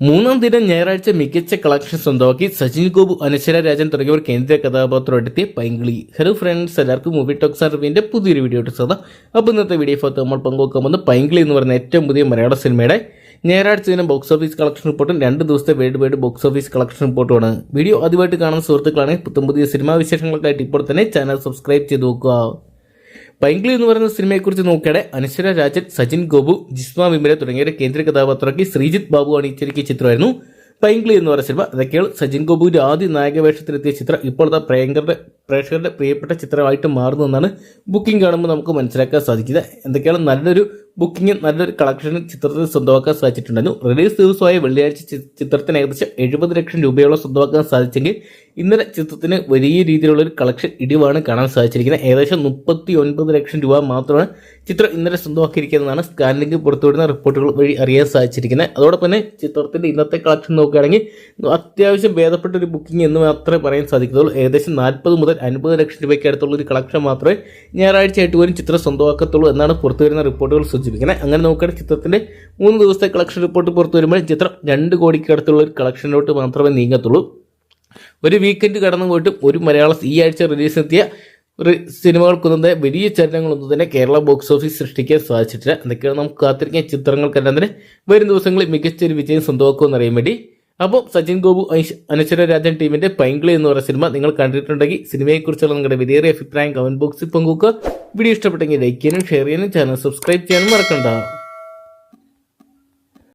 മൂന്നാം ദിനം ഞായറാഴ്ച മികച്ച കളക്ഷൻ സ്വന്തമാക്കി സച്ചിൻ ഗോപു അനശ്വര രാജൻ തുടങ്ങിയവർ കേന്ദ്ര കഥാപാത്രമെടുത്തിയ പൈങ്കിളി. ഹലോ ഫ്രണ്ട്സ് എല്ലാവർക്കും മൂവി ടോക്സ് അറിവിന്റെ പുതിയൊരു വീഡിയോ ഇട്ട് അപ്പോൾ ഇന്നത്തെ വീഡിയോ ഫോത്ത് നമ്മൾ പങ്കുവെക്കാൻ പോകുന്നത് പൈങ്കിളി എന്ന് പറയുന്ന ഏറ്റവും പുതിയ മലയാള സിനിമയുടെ ഞായറാഴ്ച ദിനം ബോക്സ് ഓഫീസ് കളക്ഷൻ റിപ്പോർട്ടും രണ്ട് ദിവസത്തെ world wide box office collection റിപ്പോർട്ടുമാണ് video ആദ്യമായിട്ട് കാണുന്ന സുഹൃത്തുക്കളാണെങ്കിൽ പുത്തം പുതിയ സിനിമാ വിശേഷങ്ങൾക്കായിട്ട് ഇപ്പോൾ തന്നെ ചാനൽ സബ്സ്ക്രൈബ് ചെയ്ത് നോക്കുക. പൈങ്കിളി എന്ന് പറയുന്ന സിനിമയെക്കുറിച്ച് നോക്കിയാടെ അനശ്വര രാജൻ സച്ചിൻ ഗോപു ജിസ്മ വിമല തുടങ്ങിയവരെ കേന്ദ്ര കഥാപാത്രമാക്കി ശ്രീജിത്ത് ബാബു അണിയിച്ചിരിക്കിയ ചിത്രമായിരുന്നു പൈങ്കിളി എന്ന് പറയുന്ന സിനിമ. അതൊക്കെയാണ് സജിൻ ഗോപുവിന്റെ ആദ്യ നായക വേഷത്തിലെത്തിയ ചിത്രം. ഇപ്പോഴത്തെ പ്രേങ്കറുടെ പ്രേക്ഷകരുടെ പ്രിയപ്പെട്ട ചിത്രമായിട്ട് മാറുന്നതെന്നാണ് ബുക്കിംഗ് കാണുമ്പോൾ നമുക്ക് മനസ്സിലാക്കാൻ സാധിക്കുന്നത് എന്തൊക്കെയാണ് നല്ലൊരു ബുക്കിംഗ് നല്ലൊരു കളക്ഷനും ചിത്രത്തിൽ സ്വന്തമാക്കാൻ സാധിച്ചിട്ടുണ്ടായിരുന്നു റിലീസ് ദിവസമായ വെള്ളിയാഴ്ച ചിത്രത്തിന് ഏകദേശം എഴുപത് ലക്ഷം രൂപയോളം സ്വന്തമാക്കാൻ സാധിച്ചെങ്കിൽ ഇന്നലെ ചിത്രത്തിന് വലിയ രീതിയിലുള്ള ഒരു കളക്ഷൻ ഇടിവാണ് കാണാൻ സാധിച്ചിരിക്കുന്നത്. ഏകദേശം മുപ്പത്തി ഒൻപത് ലക്ഷം രൂപ മാത്രമാണ് ചിത്രം ഇന്നലെ സ്വന്തമാക്കിയിരിക്കുന്നതാണ് സ്കാനിംഗ് പുറത്തുവിടുന്ന റിപ്പോർട്ടുകൾ വഴി അറിയാൻ സാധിച്ചിരിക്കുന്നത്. അതോടൊപ്പം തന്നെ ചിത്രത്തിന്റെ ഇന്നത്തെ കളക്ഷൻ നോക്കുകയാണെങ്കിൽ അത്യാവശ്യം ഭേദപ്പെട്ട ഒരു ബുക്കിംഗ് എന്ന് മാത്രമേ പറയാൻ സാധിക്കത്തുള്ളൂ. ഏകദേശം നാൽപ്പത് മുതൽ അൻപത് ലക്ഷം രൂപയ്ക്ക് അടുത്തുള്ള ഒരു കളക്ഷൻ മാത്രമേ ഞായറാഴ്ചയായിട്ട് പോലും ചിത്രം സ്വന്തമാക്കത്തുള്ളൂ എന്നാണ് പുറത്തു വരുന്ന റിപ്പോർട്ടുകൾ സൂചിപ്പിക്കുന്നത്. അങ്ങനെ നോക്കുകയാണെങ്കിൽ ചിത്രത്തിന്റെ മൂന്ന് ദിവസത്തെ കളക്ഷൻ റിപ്പോർട്ട് പുറത്തു വരുമ്പോൾ ചിത്രം രണ്ട് കോടിക്ക് അടുത്തുള്ള ഒരു കളക്ഷനിലോട്ട് മാത്രമേ നീങ്ങത്തുള്ളൂ. ഒരു വീക്കെൻഡ് കടന്നു പോയിട്ടും ഒരു മലയാള ഈ ആഴ്ച റിലീസിനെത്തിയ സിനിമകൾക്കൊന്നും തന്നെ വലിയ ചലനങ്ങളൊന്നും തന്നെ കേരള ബോക്സ് ഓഫീസ് സൃഷ്ടിക്കാൻ സാധിച്ചിട്ടില്ല. എന്തൊക്കെയാണ് നമുക്ക് കാത്തിരിക്കാൻ ചിത്രങ്ങൾക്കെല്ലാം തന്നെ വരും ദിവസങ്ങളിൽ മികച്ച ഒരു വിജയം സ്വന്തമാക്കുമെന്ന് അറിയാൻ വേണ്ടി അപ്പോൾ സച്ചിൻ ഗോപു അനശ്വര രാജൻ ടീമിന്റെ പൈങ്കിളി എന്ന് പറയുന്ന സിനിമ നിങ്ങൾ കണ്ടിട്ടുണ്ടെങ്കിൽ സിനിമയെക്കുറിച്ചുള്ള നിങ്ങളുടെ വിലയേറിയ അഭിപ്രായം കമന്റ് ബോക്സിൽ പങ്കുവെക്കുക. വീഡിയോ ഇഷ്ടപ്പെട്ടെങ്കിൽ ലൈക്ക് ചെയ്യാനും ഷെയർ ചെയ്യാനും ചാനൽ സബ്സ്ക്രൈബ് ചെയ്യാനും മറക്കണ്ട.